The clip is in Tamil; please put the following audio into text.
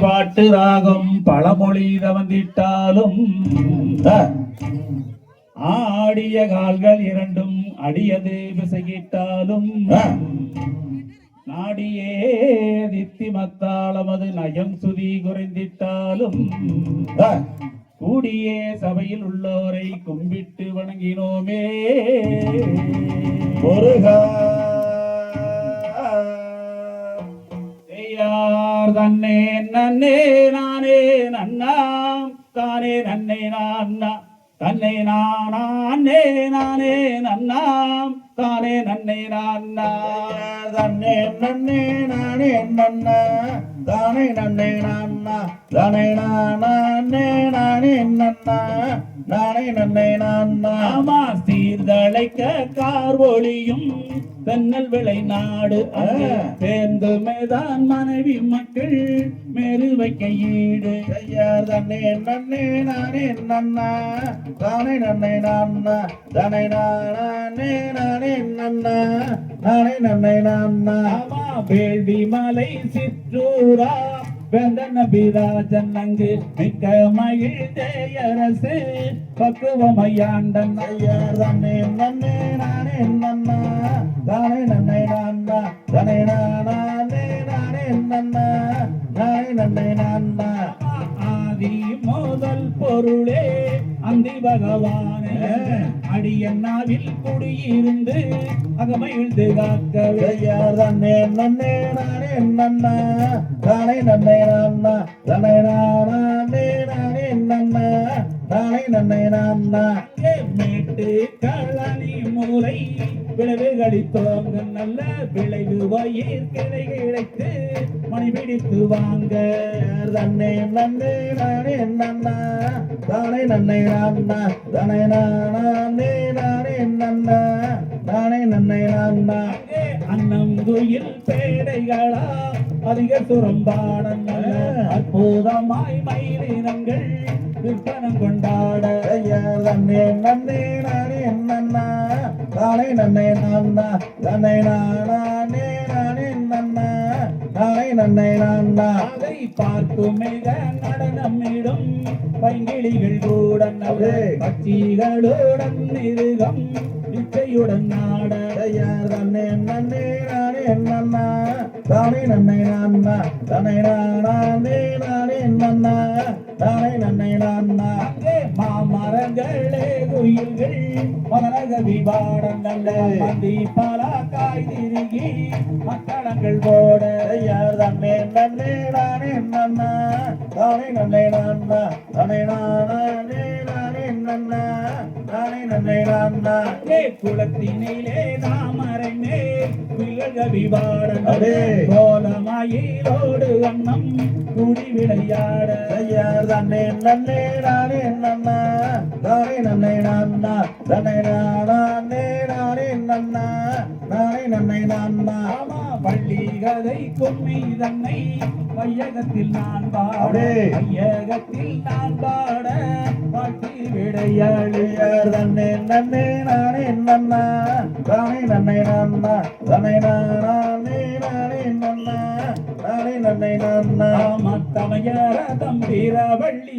பாட்டு ராகம் பழமொழி தவந்திட்டாலும் ஆடிய கால்கள் இரண்டும் அடியது பிசகிட்டாலும் நாடியே தித்தி மத்தாளமது நயம் சுதி குறைந்திட்டாலும் கூடியே சபையில் உள்ளோரை கும்பிட்டு வணங்கினோமே. முருகா செய்யார் தன்னே நன்னே நானே நன்னாம் தானே நன்னே நான்னா தன்னை நானே நானே நன்னாம் தானே நன்னை நான்னா. தன்னே நன்னே நானே நன்னா தானே நன்னை நான்னா தானே நானே நானே நன்னா. நானே நன்னே நான்னா ஆமா சீர்தழைக்க கார் ஒளியும் தென்னல் விளை நாடு அங்கே. சேர்ந்துமேதான் மனைவி மக்கள் மேறு வைக்க ஈடு. ஐயார் தன்னே நன்னே நானே நன்னா. தானே நன்னே நான்னா. தானே நானே நானே நன்னா. நானே நன்னே நான்னா. வேள்வி மலை சிற்றூரா வேந்தன அங்கு மிக்க மகிழ் அரசு பக்குவமையாண்டன் ஐயார் தன்னே நன்னே நானே நன்னா. தானே நன்னை நான் தானே நான் முதல் பொருளே அந்தி பகவானே. அடியண்ணாவில் குடியிருந்து அகமகிழ்ந்து காக்கவே. ஐயார் தன்னே நன்னே நானே நன்னா. தானே நன்னே நான்னா. தானே நானே நானே நன்னா. தானே நன்னே நான்னா. மேட்டு களனி மூலை விளைவுகளி தோங்க நல்ல விளைவு வயிர் கிளை கிடைத்து மணி பிடித்து வாங்க. தன்னை நன்னை நானே நன்னா. தானே நன்னை நான்னா. தானே நானே. நானே நன்னா. தானே நன்னை நான்னா. அன்னம் குயில் பேடைகளா. அதிக சுரம்பாடன் அற்புதமாய் மயிலினங்கள் விற்பனம் கொண்டாட. ஐயா தன்னே நன்னே நானே நன்னா. தானே நன்னை நான்னா தானே நானே நானே நன்னா. தானே நன்னை நான்னா. அதை பார்த்து மிக நடனமிடும் பைங்கிளிகள் கூட பட்சிகளுடன் மிருகம். இச்சையுடன் நாட ஐயார் நன்னே நானே நன்னா. தானே நன்னை நான்னா. தானே நானே. நானே நன்னா. தானே நன்னை நான்னா. மாமரங்களே குயில்கள் மலரக விவாடங்கள் நல்ல மந்தி பல காய் திருகி மக்களங்கள் போட யார் தன்னே நன்னே நானே நன்னா. தானே நன்னை நான்னா. தானே நானே. நன்னா தானே நன்னே நான்னா. அங்கே குளத்தினிலே தாமரை மேல் குயில்க விவாடம் அடே. கோலமாயிலோடு அன்னம் குடி விளையாட. ஐயார் தன்னே நன்னே நானே நன்னா. தானே நன்னே நான்னா. தானே நானே நானே நன்னா. நானே நன்னே நான்னா. ஆமா பள்ளி கதை கும்மி தன்னை வையகத்தில் நான் பாட. வையகத்தில் நான் பாட. விடையாளி ஐயார் தன்னே நன்னே நானே நன்னா தானே நன்னை நன்னா தானே நானே நானே நன்னா நானே நன்னை நன்னா மத்தமையார தம்பிர வள்ளி